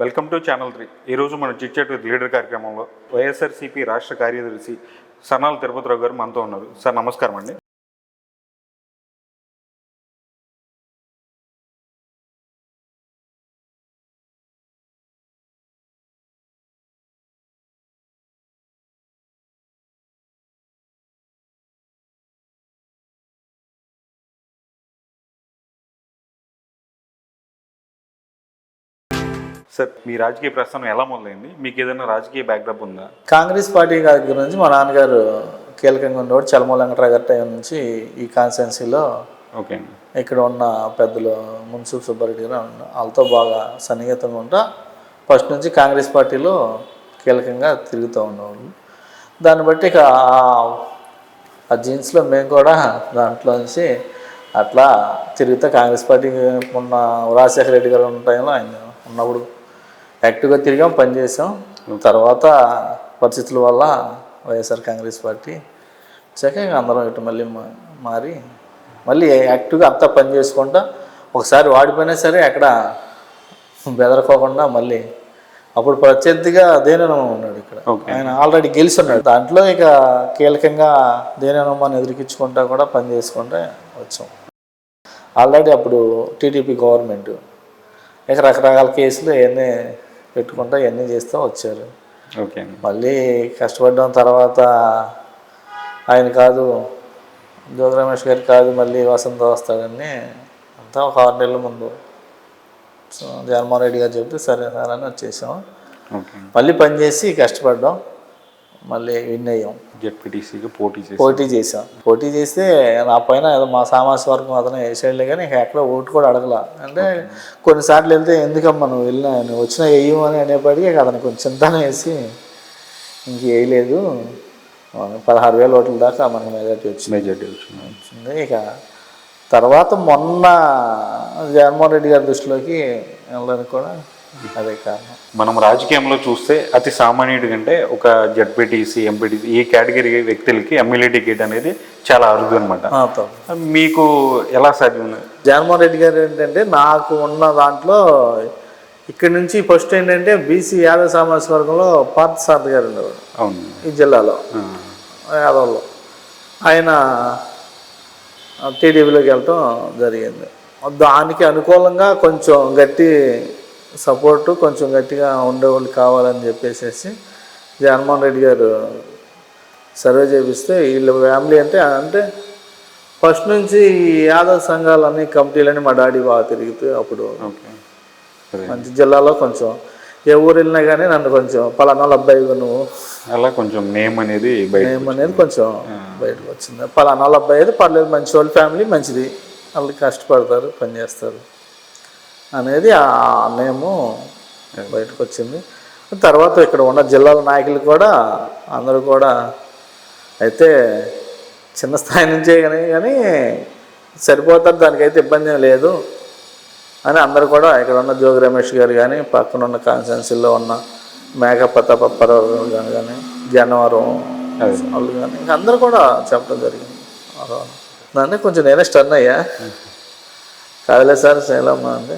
Welcome to channel three. ఈరోజు మనం chit-chat with leader కార్యక్రమంలో వైఎస్ఆర్సీపీ రాష్ట్ర కార్యదర్శి సనాల్ తిరుపతిరావు గారు మనతో ఉన్నారు. సార్ నమస్కారం అండి. సార్ మీ రాజకీయ ప్రస్థానం ఎలా మొదలైంది? మీకు ఏదైనా రాజకీయ బ్యాక్డ్రాప్ ఉందా? కాంగ్రెస్ పార్టీ గారి గురించి మా నాన్నగారు కీలకంగా ఉండేవాడు చలమూల వెంకటరావు గారి టైం నుంచి ఈ కాన్స్టిట్యున్సీలో ఓకే ఇక్కడ ఉన్న పెద్దలు మున్సిపల్ సుబ్బారెడ్డి గారు ఉన్న- వాళ్ళతో బాగా సన్నిహితంగా ఉంటా. ఫస్ట్ నుంచి కాంగ్రెస్ పార్టీలో కీలకంగా తిరుగుతూ ఉండేవాళ్ళు దాన్ని బట్టి ఇక ఆ- జీన్స్లో మేము కూడా దాంట్లో నుంచి అట్లా తిరుగుతా కాంగ్రెస్ పార్టీకి మొన్న రాజశేఖర రెడ్డి గారు ఉన్న టైంలో ఆయన ఉన్నప్పుడు యాక్టివ్గా తిరిగాం పనిచేసాం తర్వాత పరిస్థితుల వల్ల వైఎస్ఆర్ కాంగ్రెస్ పార్టీ వచ్చాక అందరం ఇటు మళ్ళీ మారి మళ్ళీ యాక్టివ్గా అంతా పని చేసుకుంటా ఒకసారి వాడిపోయినా సరే అక్కడ బెదరకోకుండా మళ్ళీ అప్పుడు ప్రత్యర్థిగా దేనమ్మ ఉన్నాడు ఇక్కడ. ఆయన ఆల్రెడీ గెలిచి ఉన్నాడు దాంట్లో ఇక కీలకంగా దేనమ్మని ఎదురుకించుకుంటా కూడా పని చేసుకుంటా వచ్చాం. ఆల్రెడీ అప్పుడు టీడీపీ గవర్నమెంట్ ఇక రకరకాల కేసులు ఇవన్నీ పెట్టుకుంటా ఇవన్నీ చేస్తూ వచ్చారు. ఓకే మళ్ళీ కష్టపడ్డం తర్వాత ఆయన కాదు జ్యోతి రమేష్ గారు కాదు మళ్ళీ వసంత వస్తాడని అంతా ఒక ఆరు నెలల ముందు. సో జగన్మోహన్ రెడ్డి గారు చెప్తే సరే సార్ అని వచ్చేసాం. మళ్ళీ పనిచేసి కష్టపడ్డాం. మళ్ళీ విన్ అయ్యాం. జెడ్పీటీసీకి పోటీ చేసి పోటీ చేసాం పోటీ చేస్తే నా పైన ఏదో మా సామాజిక వర్గం అతను వేసేళ్ళే కానీ ఇక ఎక్కడ ఓటు కూడా అడగల. అంటే కొన్నిసార్లు వెళ్తే ఎందుకమ్మా నువ్వు వెళ్ళినా నువ్వు వచ్చినా వేయమని అనేప్పటికీ ఇక అతను కొంచెం చింతన వేసి ఇంక వేయలేదు. పదహారు వేల ఓట్ల దాకా మనకి మెజార్టీ వచ్చింది. మెజార్టీ వచ్చింది. వచ్చింది. ఇక తర్వాత మొన్న జగన్మోహన్ రెడ్డి గారి దృష్టిలోకి వెళ్ళడానికి కూడా అదే కారణం. మనం రాజకీయంలో చూస్తే అతి సామాన్యుడి కంటే ఒక Z P T C M P T C ఈ కేటగిరీ వ్యక్తులకి ఎమ్మెల్యే టికెట్ అనేది చాలా అరుదు అనమాట. మీకు ఎలా సాధ్యం జగన్మోహన్ రెడ్డి గారు ఏంటంటే నాకు ఉన్న దాంట్లో ఇక్కడ నుంచి ఫస్ట్ ఏంటంటే బీసీ యాదవ సామాజిక వర్గంలో పార్థ సారథి గారు ఉండేవాడు అవును. ఈ జిల్లాలో. యాదవ్లో. ఆయన టీడీపీలోకి వెళ్ళటం జరిగింది. దానికి అనుకూలంగా కొంచెం గట్టి సపోర్టు కొంచెం గట్టిగా ఉండేవాళ్ళు కావాలని చెప్పేసి జగన్మోహన్ రెడ్డి గారు సర్వే చేపిస్తే వీళ్ళ ఫ్యామిలీ అంటే అంటే ఫస్ట్ నుంచి ఈ యాదవ్ సంఘాలన్నీ కమిటీలని మా డాడీ బాగా తిరుగుతూ అప్పుడు మంచి జిల్లాలో కొంచెం ఏ ఊరు వెళ్ళినా కానీ నన్ను కొంచెం పలానా అబ్బాయి నువ్వు అలా కొంచెం నేమ్ అనేది నేమ్ అనేది కొంచెం బయటకు వచ్చింది. పలానా అబ్బాయి అయితే పర్లేదు మంచి వాళ్ళ ఫ్యామిలీ మంచిది. వాళ్ళు కష్టపడతారు పని చేస్తారు. అనేది ఆ నేము బయటకు వచ్చింది తర్వాత ఇక్కడ ఉన్న జిల్లాల నాయకులు కూడా అందరూ కూడా అయితే చిన్న స్థాయి నుంచే కానీ కానీ సరిపోతారు దానికైతే ఇబ్బంది లేదు అని అందరూ కూడా ఇక్కడ ఉన్న జోగి రమేష్ గారు కానీ పక్కన ఉన్న కాన్స్టిట్యున్సీలో ఉన్న మేఘ ప్రతాపరావు గారు కానీ జనవరం వాళ్ళు కానీ ఇంకా అందరూ కూడా చెప్పడం జరిగింది. దాన్ని కొంచెం నేనే స్టన్ అయ్యా. కాదులే సార్ శైలమ్మ అంటే.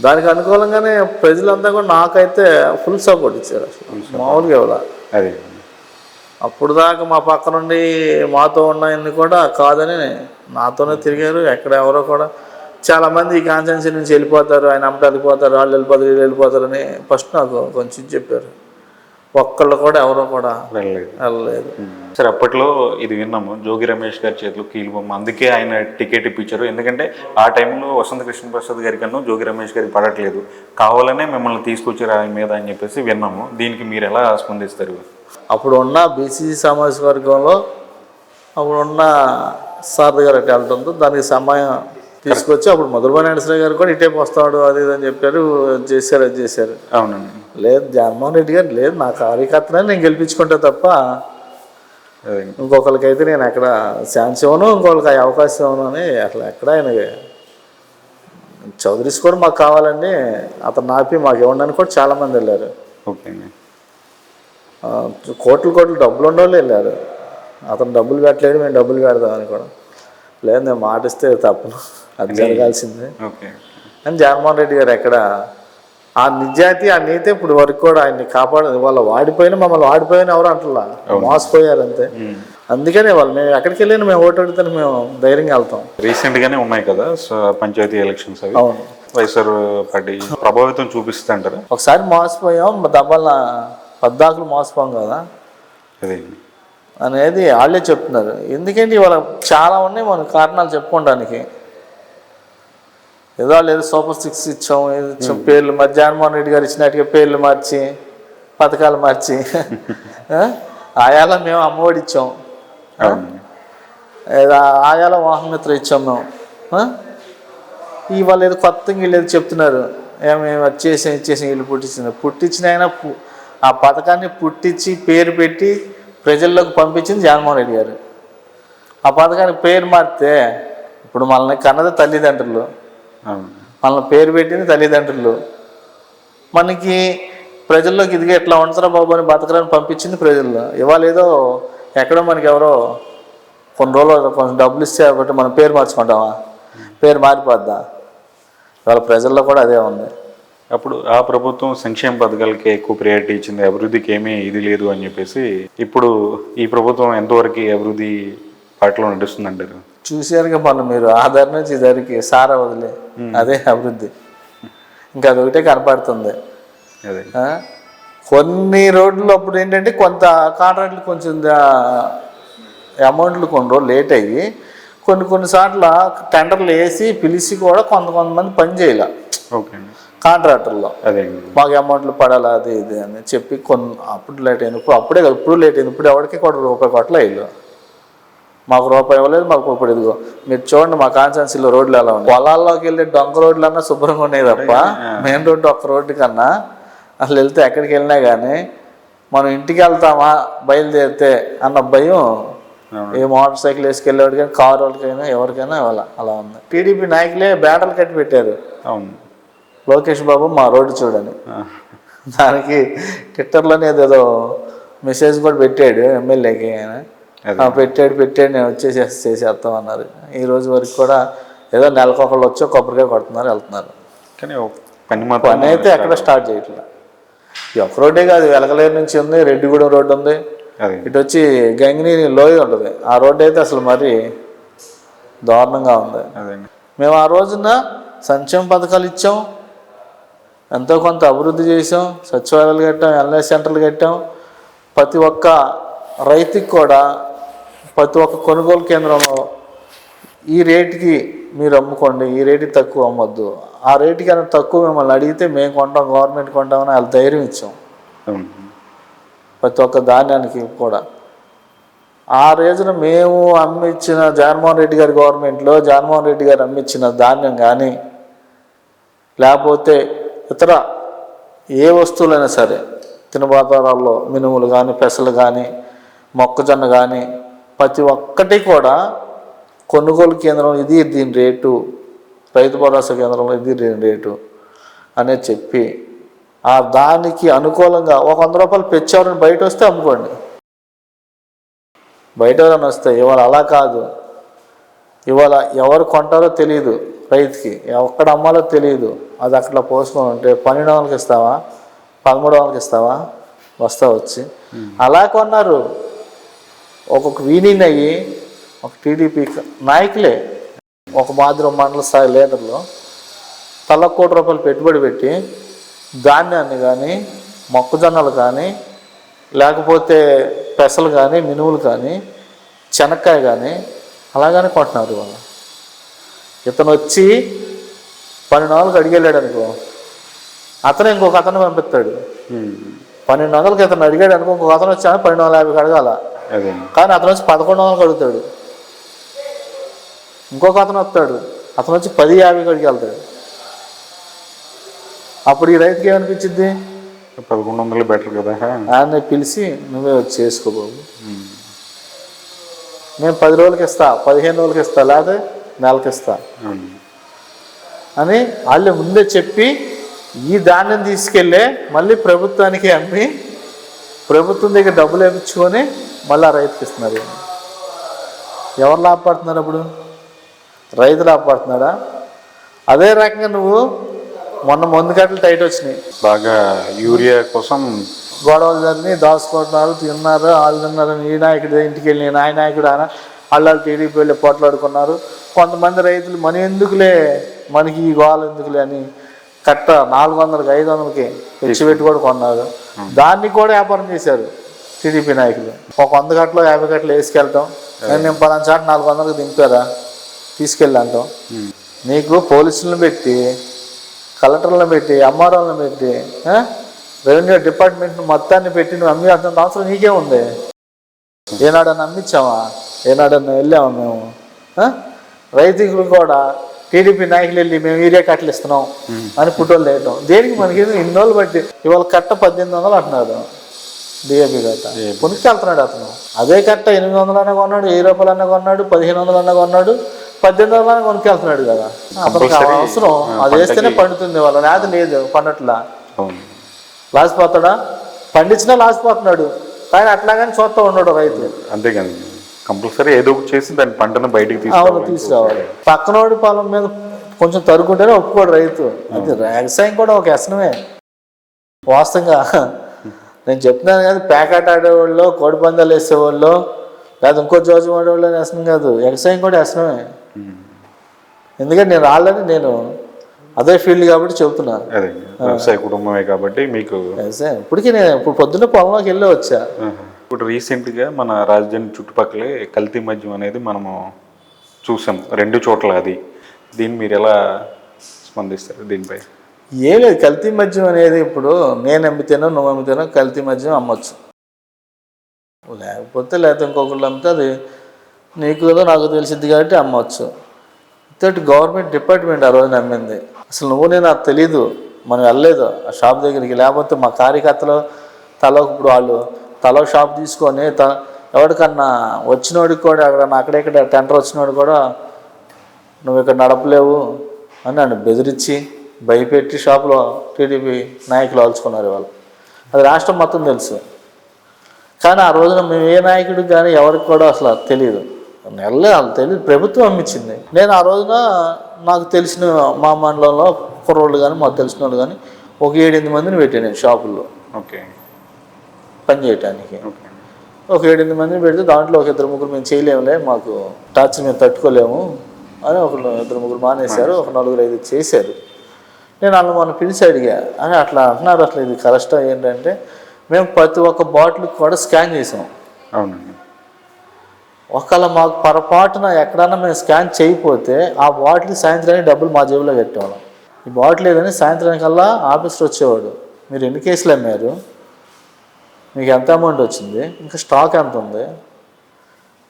దానికి అనుకూలంగానే ప్రజలంతా కూడా నాకైతే ఫుల్ సపోర్ట్ ఇచ్చారు అసలు. మామూలుగా ఇవ్వాల అదే. అప్పుడు దాకా మా పక్క నుండి మాతో ఉన్నాయన్ని కూడా కాదని నాతోనే తిరిగారు ఎక్కడ ఎవరో కూడా. చాలామంది ఈ కాన్స్టెన్సీ నుంచి వెళ్ళిపోతారు ఆయన అమ్మట వెళ్ళిపోతారు వాళ్ళు వెళ్ళిపోతారు వీళ్ళు వెళ్ళిపోతారని ఫస్ట్ నాకు కొంచెం చెప్పారు. ఒక్కళ్ళు కూడా ఎవరో కూడా వెళ్ళలేదు. వెళ్ళలేదు. సరే అప్పట్లో ఇది విన్నాము. జోగి రమేష్ గారి చేతిలో కీలుబొమ్మ అందుకే ఆయన టికెట్ ఇప్పించారు. ఎందుకంటే ఆ టైంలో వసంత కృష్ణ ప్రసాద్ గారి కన్నా జోగి రమేష్ గారికి పడట్లేదు. కావాలనే మిమ్మల్ని తీసుకొచ్చారు ఆయన మీద అని చెప్పేసి విన్నాము. దీనికి మీరు ఎలా స్పందిస్తారు? అప్పుడు ఉన్న బీసీ సామాజిక వర్గంలో అప్పుడు ఉన్న సారథి గారు అట్లా వెళ్ళడంతో దానికి సమయం తీసుకొచ్చి అప్పుడు మొదలుపై నాగేశ్వర గారు కూడా ఇటే వస్తాడు అది ఇది అని చెప్పారు చేశారు అది చేశారు. అవునండి. లేదు జగన్మోహన్ రెడ్డి గారు లేదు నా కార్యకర్తనే నేను గెలిపించుకుంటే తప్ప ఇంకొకరికైతే నేను ఎక్కడ ఛాన్స్ ఇవ్వను ఇంకొకరికి అవకాశం ఇవ్వను అని అట్లా ఎక్కడ ఆయన చౌదరీస్ కూడా మాకు కావాలండి అతను నాపి మాకు ఇవ్వండి కూడా చాలామంది వెళ్ళారు. ఓకే కోట్లు కోట్లు డబ్బులు ఉండవాళ్ళు వెళ్ళారు. అతను డబ్బులు పెట్టలేడు మేము డబ్బులు పెడదామని కూడా. లేదు నేను మాటిస్తే తప్పను అది జరగాల్సిందే. ఓకే. అని జగన్మోహన్ రెడ్డి గారు ఎక్కడ? ఆ నిజాయితీ ఆ నీతి ఇప్పుడు వరకు కూడా ఆయన్ని కాపాడదు వాళ్ళ వాడిపోయిన మమ్మల్ని వాడిపోయిన ఎవరు అంటలా? మోసపోయారు అంతే. అందుకనే వాళ్ళు మేము ఎక్కడికి వెళ్ళినా మేము ఓటు అడిగితే మేము ధైర్యంగా వెళ్తాం. రీసెంట్ గానే ఉన్నాయి కదా సో పంచాయతీ ఎలక్షన్స్ అవి. అవును. వైఎస్ఆర్ పార్టీ ప్రభావితం చూపిస్తుంటారా? ఒకసారి మోసపోయాం దెబ్బల పద్దాకులు మోసపోయాం కదా. అదే. అనేది వాళ్ళే చెప్తున్నారు. ఎందుకంటే ఇవాళ చాలా ఉన్నాయి మన కారణాలు చెప్పుకోవడానికి. ఏదో లేదు సూపర్ సిక్స్ ఇచ్చాం ఏదో ఇచ్చాం పేర్లు మరి జగన్మోహన్ రెడ్డి గారు ఇచ్చినట్టుగా పేర్లు మార్చి పథకాలు మార్చి? ఆయాల మేము అమ్మఒడి ఇచ్చాం. ఏదో ఆయాల వాహనమిత్ర ఇచ్చాం మేము? ఇవాళ ఏదో కొత్తగా వీళ్ళు ఏదో చెప్తున్నారు. ఏమేమి వచ్చేసి ఇచ్చేసి వీళ్ళు పుట్టించిన ఆయన పు- ఆ పథకాన్ని పుట్టించి పేరు పెట్టి ప్రజల్లోకి పంపించింది జగన్మోహన్ రెడ్డి గారు. ఆ పథకానికి పేరు మారితే ఇప్పుడు మనల్ని కన్నది తల్లిదండ్రులు. మనల్ని పేరు పెట్టింది తల్లిదండ్రులు. మనకి ప్రజల్లోకి ఇదిగా ఎట్లా ఉంటారా బాబు అని బతకడానికి పంపించింది ప్రజల్లో. ఇవాళ ఏదో ఎక్కడో మనకి ఎవరో కొన్ని రోజులు కొంచెం డబ్బులు ఇస్తే కాబట్టి మనం పేరు మార్చుకుంటామా? పేరు మారిపోద్దా? ఇవాళ ప్రజల్లో కూడా అదే ఉంది. అప్పుడు ఆ ప్రభుత్వం సంక్షేమ పథకాలకి ఎక్కువ ప్రయారిటీ ఇచ్చింది. అభివృద్ధికి ఏమీ ఇది లేదు అని చెప్పేసి ఇప్పుడు ఈ ప్రభుత్వం ఎంతవరకు అభివృద్ధి పాటలో నడుస్తుంది అంటారు చూసారుగా మనం మీరు ఆధార్ నుంచి ఇద్దరికి సారా వదిలే. అదే అభివృద్ధి. ఇంకా అదొకటే కనపడుతుంది? కొన్ని రోడ్లు అప్పుడు ఏంటంటే కొంత కాంట్రాక్ట్లు కొంచెం అమౌంట్లు కొన్ని రోజులు లేట్ అయ్యి కొన్ని కొన్నిసార్లు టెండర్లు వేసి పిలిచి కూడా కొంత కొంతమంది పని చేయాల. ఓకే అండి. కాంట్రాక్టర్లో. మాకు అమౌంట్లు పడాలి అది ఇది అని చెప్పి కొన్ని అప్పుడు లేట్ అయింది ఇప్పుడు అప్పుడే కాదు ఇప్పుడు లేట్ అయింది ఇప్పుడు ఎవరికి కూడా రూపాయి కొట్ల ఇల్లు. మాకు రూపాయి ఇవ్వలేదు మాకు ఇప్పుడు ఇదిగో. మీరు చూడండి మా కాన్స్టెన్సీలో రోడ్లు ఎలా ఉన్నాయి. పొలాల్లోకి వెళ్ళే డొంక రోడ్లు అన్నా శుభ్రంగా ఉన్నాయి తప్ప మెయిన్ రోడ్డు ఒక్క రోడ్డు కన్నా అసలు వెళ్తే ఎక్కడికి వెళ్ళినా కానీ మనం ఇంటికి వెళ్తామా బయలుదేరితే అన్న భయం. ఏ మోటార్ సైకిల్ వేసుకెళ్ళేవాడు కానీ కారు వాళ్ళకైనా ఎవరికైనా అలా అలా ఉంది. టీడీపీ నాయకులే బ్యాటలు కట్టి పెట్టారు అవును. లోకేష్ బాబు మా రోడ్డు చూడని. దానికి ట్విట్టర్లోనే ఏదేదో మెసేజ్ కూడా పెట్టాడు ఎమ్మెల్యేకి ఆయన. పెట్టాడు పెట్టాడు నేను వచ్చేసి చేసేస్తాం అన్నారు. ఈ రోజు వరకు కూడా ఏదో నెలకొకళ్ళు వచ్చో కొబ్బరికాయ కొడుతున్నారు వెళ్తున్నారు. కానీ ఒక పని పని అయితే ఎక్కడ స్టార్ట్ చేయట్లేదు ఈ ఒక్క రోడ్డే కాదు వెలగలేరు నుంచి ఉంది రెడ్డిగూడెం రోడ్డు ఉంది. అదే. ఇటు వచ్చి గంగిని లోయ ఉంటుంది. ఆ రోడ్డు అయితే అసలు మరి దారుణంగా ఉంది. మేము ఆ రోజున సంక్షేమ పథకాలు ఇచ్చాం ఎంతో కొంత అభివృద్ధి చేసాం సచివాలయాలు కట్టాం ఎల్ఐ సెంటర్లు కట్టాం. ప్రతి ఒక్క రైతుకి కూడా ప్రతి ఒక్క కొనుగోలు కేంద్రంలో ఈ రేటుకి మీరు అమ్ముకోండి ఈ రేటుకి తక్కువ అమ్మొద్దు. ఆ రేటుకి కన్నా తక్కువ మిమ్మల్ని అడిగితే మేము కొంటాం గవర్నమెంట్ కొంటామని వాళ్ళ ధైర్యం ఇచ్చాం. ప్రతి ఒక్క ధాన్యానికి కూడా. ఆ రోజున మేము అమ్మిచ్చిన జగన్మోహన్ రెడ్డి గారి గవర్నమెంట్లో జగన్మోహన్ రెడ్డి గారు అమ్మిచ్చిన ధాన్యం కానీ లేకపోతే ఇతర ఏ వస్తువులైనా సరే తినబాతారాల్లో మినుములు కానీ పెసలు కానీ మొక్కజొన్న కానీ ప్రతి ఒక్కటి కూడా కొనుగోలు కేంద్రం ఇది దీని రేటు రైతు భరోసా కేంద్రంలో ఇది దీని రేటు అనేది చెప్పి ఆ దానికి అనుకూలంగా ఒక వంద రూపాయలు పెంచారని బయట వస్తే అమ్ముకోండి. బయట ఎవరైనా వస్తే ఇవాళ అలా కాదు. ఇవాళ ఎవరు కొంటారో తెలియదు రైతుకి ఎక్కడ అమ్మాలో తెలియదు అది అక్కడ పోసుకొని ఉంటే పన్నెండు వందలకి ఇస్తావా? పదమూడు వందలకి ఇస్తావా? వస్తా వచ్చి. అలా కొన్నారు. ఒక్కొక్క వీనింగ్ అయ్యి ఒక టీడీపీ నాయకులే. ఒక మాదిరి మండల స్థాయి లీడర్లు తల కోటి రూపాయలు పెట్టుబడి పెట్టి ధాన్యాన్ని కానీ మొక్కజొన్నలు కానీ లేకపోతే పెసలు కానీ మినుములు కానీ శనక్కాయ కానీ అలాగనే కొంటున్నారు ఇవాళ. ఇతను వచ్చి పన్నెండు వందలకు అడిగేళ్ళాడు అనుకో అతను ఇంకొక అతను పంపిస్తాడు. పన్నెండు వందలకి ఇతను అడిగాడు అనుకో ఇంకొక అతను వచ్చి పన్నెండు వందల యాభైకి అడగాల. కానీ అతను వచ్చి పదకొండు వందలకు అడుగుతాడు. ఇంకొక అతను వస్తాడు. అతను వచ్చి పది యాభైకి అడిగి వెళ్తాడు అప్పుడు ఈ రైతుకి ఏమనిపించింది పదకొండు వందలు బెటర్ కదా. ఆయన్ని పిలిచి నువ్వే వచ్చి చేసుకో బాబు. నేను పది రోజులకి ఇస్తా పదిహేను రోజులకి ఇస్తా లేదా నెలకి ఇస్తా అవును. అని వాళ్ళు ముందే చెప్పి ఈ ధాన్యం తీసుకెళ్ళే మళ్ళీ ప్రభుత్వానికి అమ్మి ప్రభుత్వం దగ్గర డబ్బులు వేయించుకొని మళ్ళీ ఆ రైతుకి ఇస్తున్నారు. ఎవరు లాభపడుతున్నారు అప్పుడు? రైతు లాభపడుతున్నాడా? అదే రకంగా నువ్వు మొన్న మందు కట్టలు టైట్ వచ్చినాయి. బాగా యూరియా కోసం గొడవలు జరిగి దాచుకుంటున్నారు తిన్నారు వాళ్ళు తిన్నారు. ఈ నాయకుడు ఇంటికి వెళ్ళి నేను ఆ నాయకుడు ఆయన. వాళ్ళు టీడీపీ వెళ్ళి పోట్లాడుకున్నారు. కొంతమంది రైతులు మన ఎందుకులే? మనకి ఈ గోళ ఎందుకులే? అని కట్ట నాలుగు వందలకి ఐదు వందలకి పెట్టి కూడా కొన్నారు. దాన్ని కూడా వ్యాపారం చేశారు టీడీపీ నాయకులు. ఒక వంద కట్టలో యాభై కట్టలు వేసుకెళ్ళటం నేను నేను పలానా చాట నాలుగు వందలకు దింపారా? తీసుకెళ్ళి అంటాం. ఉమ్, నీకు పోలీసులను పెట్టి కలెక్టర్లను పెట్టి ఎంఆర్ఓలను పెట్టి? రెవెన్యూ డిపార్ట్మెంట్ మొత్తాన్ని పెట్టి నువ్వు అమ్మి అంత అవసరం నీకే ఉంది. ఏనాడన్నా అమ్మించావా ఏనాడన్నా వెళ్ళామా మేము? రైతులు కూడా టీడీపీ నాయకులు వెళ్ళి మేము ఏరియా కట్టలు ఇస్తున్నాం అని ఫోటోలు వేయటం దేనికి మనకి ఇన్ని రోజులు బట్టి ఇవాళ కట్ట పద్దెనిమిది వందలు అంటున్నారు. డిఏపి కట్ట కొనుక్కి వెళ్తున్నాడు అతను. అదే కట్ట ఎనిమిది వందలు అన్న కొన్నాడు వెయ్యి రూపాయలు అన్న కొన్నాడు పదిహేను వందలు అన్న కొన్నాడు పద్దెనిమిది వందలు అన్న కొనుక్కి వెళ్తున్నాడు కదా. అతనికి Compulsory, అవసరం. అది వేస్తేనే పండుతుంది వాళ్ళ లేకపోతే లేదు పండట్లా. అవును. లాస్ పోతాడా పండించినా లాస్ పోతున్నాడు కానీ అట్లాగని చూస్తూ ఉన్నాడు రైతు. అంతేగాని కంపల్సరీ ఏదో ఒకటి చేసి దాని పంటను బయటికి తీసుకురావాలి. తీసుకురావాలి. పక్కనోడి పొలం మీద కొంచెం తరుకుంటేనే ఒప్పుకోడు రైతు. అది వ్యవసాయం కూడా ఒక వ్యసనమే. వాస్తవంగా నేను చెప్తున్నాను కదా ప్యాకెట్ ఆడేవాళ్ళు కోడి పందాలు వేసేవాళ్ళు లేదా ఇంకో జోజం ఆడేవాళ్ళు వ్యసనం కాదు. వ్యవసాయం కూడా వ్యసనమే. ఎందుకంటే నేను రాళ్ళని నేను అదే ఫీల్డ్ కాబట్టి చెబుతున్నాను అదే వ్యవసాయ కుటుంబమే కాబట్టి మీకు వ్యవసాయం. ఇప్పటికీ నేను ఇప్పుడు పొద్దున్న పొలంలోకి వెళ్ళి వచ్చా. ఇప్పుడు రీసెంట్గా మన రాజధాని చుట్టుపక్కలే కల్తీ మద్యం అనేది మనము చూసాం. రెండు చోట్ల అది. దీన్ని మీరు ఎలా స్పందిస్తారు దీనిపై? ఏం లేదు. కల్తీ మద్యం అనేది ఇప్పుడు నేను అమ్మితేనో నువ్వు అమ్మితేనో కల్తీ మద్యం అమ్మొచ్చు. లేకపోతే లేకపోతే ఇంకొకళ్ళు అమ్మితే అది నీకు ఏదో నాకు తెలిసింది కాబట్టి అమ్మవచ్చు ఇంతటి గవర్నమెంట్ డిపార్ట్మెంట్ ఆ రోజున అమ్మింది అసలు నువ్వు నేను నాకు తెలీదు. మనం వెళ్ళలేదు ఆ షాప్ దగ్గరికి. లేకపోతే మా కార్యకర్తలు తలో ఇప్పుడు వాళ్ళు తలో షాప్ తీసుకొని త ఎవరికన్నా వచ్చినోడికి కూడా అక్కడ అక్కడెక్కడ టెండర్ వచ్చినోడు కూడా నువ్వు ఇక్కడ నడపలేవు అని నన్ను బెదిరించి భయపెట్టి షాపులో టీడీపీ నాయకులు ఆల్చుకున్నారు వాళ్ళు అది రాష్ట్రం మొత్తం తెలుసు. కానీ ఆ రోజున మేము ఏ నాయకుడు కానీ ఎవరికి కూడా అసలు తెలియదు నెలలే వాళ్ళు తెలియదు ప్రభుత్వం అమ్మించింది. నేను ఆ రోజున నాకు తెలిసిన మా మండలంలో కుర్రోళ్ళు కానీ మాకు తెలిసిన వాళ్ళు కానీ ఒక ఏడెనిమిది మందిని పెట్టాను నేను షాపుల్లో. ఓకే. పని చేయటానికి. ఒక ఏడెనిమిది మందిని పెడితే దాంట్లో ఒక ఇద్దరు ముగ్గురు మేము చేయలేములే మాకు టార్చ్ మేము తట్టుకోలేము అని ఒక ఇద్దరు ముగ్గురు మానేశారు ఒక నలుగురు ఐదు చేశారు. నేను వాళ్ళు మనం పిలిచి అడిగా అని అట్లా అంటున్నారు అసలు ఇది కష్టం ఏంటంటే మేము ప్రతి ఒక్క బాటిల్కి కూడా స్కాన్ చేసాం. అవునండి. ఒకవేళ మాకు పొరపాటున ఎక్కడన్నా మేము స్కాన్ చేయకపోతే ఆ బాటిల్ సాయంత్రానికి డబ్బులు మా జేబులో పెట్టేవాళ్ళం. ఈ బాటిల్ ఏదని సాయంత్రానికల్లా ఆఫీస్లో వచ్చేవాడు. మీరు ఎన్ని కేసులు అమ్మారు? మీకు ఎంత అమౌంట్ వచ్చింది? ఇంకా స్టాక్ ఎంత ఉంది?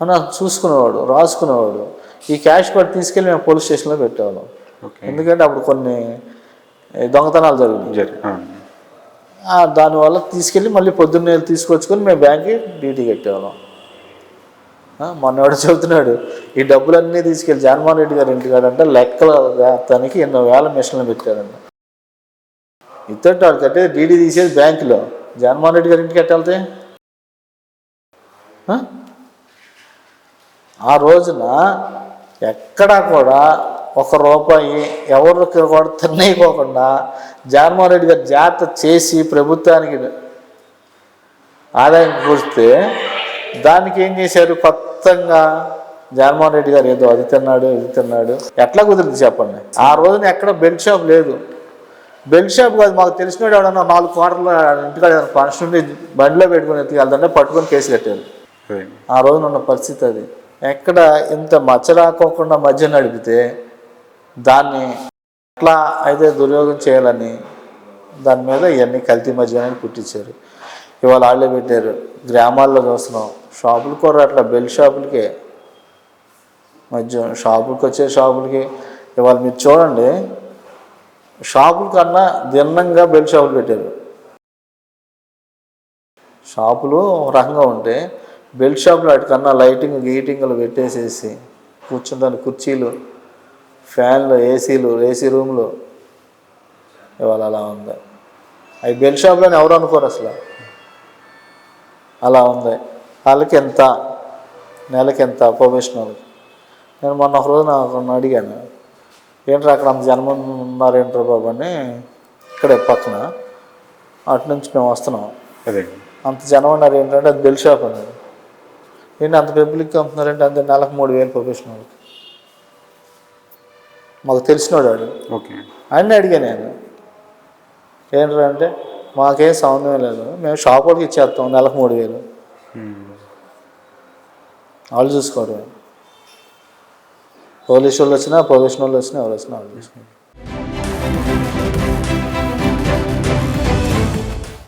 అని చూసుకునేవాడు రాసుకునేవాడు. ఈ క్యాష్ కార్డ్ తీసుకెళ్ళి మేము పోలీస్ స్టేషన్లో పెట్టేవాళ్ళం. ఎందుకంటే అప్పుడు కొన్ని దొంగతనాలు జరిగినాయి. దానివల్ల తీసుకెళ్ళి మళ్ళీ పొద్దున్నే తీసుకొచ్చుకొని మేము బ్యాంక్కి డ్యూటీ కట్టేవాళ్ళం. మొన్నవాడు చెబుతున్నాడు ఈ డబ్బులన్నీ తీసుకెళ్ళి జగన్మోహన్ రెడ్డి గారి ఇంటికాడంటే లెక్కల వేస్తానికి ఎన్నో వేల మిషన్లు పెట్టారంట. ఇతడు కట్టేది డీడీ తీసేది బ్యాంకులో. జగన్మోహన్ రెడ్డి గారి ఇంటికి కట్టాలితే ఆ? రోజున ఎక్కడా కూడా ఒక రూపాయి ఎవరికి కూడా తినేయకోకుండా జగన్మోహన్ రెడ్డి గారు జాగ్రత్త చేసి ప్రభుత్వానికి ఆదాయం కూర్చితే దానికి ఏం చేశారు? కొత్తగా జగన్మోహన్ రెడ్డి గారు ఏదో అది తిన్నాడు ఇది తిన్నాడు. ఎట్లా కుదిరింది చెప్పండి? ఆ రోజున ఎక్కడ బెల్ట్ షాప్ లేదు. బెల్ట్ షాప్ కాదు మాకు తెలిసినోడు ఎవడన్నా నాలుగు కోటర్లు ఇంటికాడ ఫంక్షన్ బండిలో పెట్టుకుని ఎత్తుకెళ్తుంటే పట్టుకొని కేసు కట్టారు ఆ రోజున ఉన్న పరిస్థితి అది. ఎక్కడ ఇంత మచ్చ రాకోకుండా మధ్య నడిపితే దాన్ని ఎట్లా అయితే దుర్యోగం చేయాలని దాని మీద ఇవన్నీ కల్తీ మధ్యాహ్నాన్ని పుట్టించారు. ఇవాళ వాళ్ళే పెట్టారు. గ్రామాల్లో చూస్తున్నాం. షాపులు కూడా అట్లా బెల్ షాపులకే. మధ్య షాపులకి వచ్చే షాపులకి. ఇవాళ మీరు చూడండి షాపుల కన్నా దిన్నంగా బెల్ట్ షాపులు పెట్టారు. షాపులు ఒక రకంగా ఉంటే బెల్ట్ షాపులు వాటికన్నా లైటింగ్ గీటింగ్లు పెట్టేసేసి కూర్చుంటాను కుర్చీలు ఫ్యాన్లు ఏసీలు ఏసీ రూమ్లు ఇవాళ అలా ఉంది. అవి బెల్ట్ షాప్లో ఎవరు అనుకోరు అసలు? అలా ఉంది. వాళ్ళకి ఎంత? నెలకి ఎంత? ప్రొఫెషనల్ నేను మొన్న ఒక రోజు నాకు అడిగాను. ఏంట్రా అక్కడ అంత జనం ఉన్నారు ఏంట్రా బాబు అని ఇక్కడే పక్కన. అటు నుంచి మేము వస్తున్నాం. అదే. అంత జనం ఉన్నారు ఏంటంటే అది బెల్ షాప్ అన్నారు ఏంటి అంత పబ్లిక్ అమ్ముతున్నారంటే అంత నెలకు మూడు వేలు ప్రొఫెషనల్ మాకు తెలిసినోడు వాడు. ఓకే. ఆయన అడిగా నేను. ఏంట్రా అంటే మాకేం సంబంధం లేదు. మేము షాప్ వాళ్ళకి ఇచ్చేస్తాం నెలకు మూడు వేలు. వాళ్ళు చూసుకోవడం పోలీసు వాళ్ళు వచ్చినా ప్రొఫెషనల్ వచ్చినా ఎవరు వచ్చినా వాళ్ళు చూసుకోవడం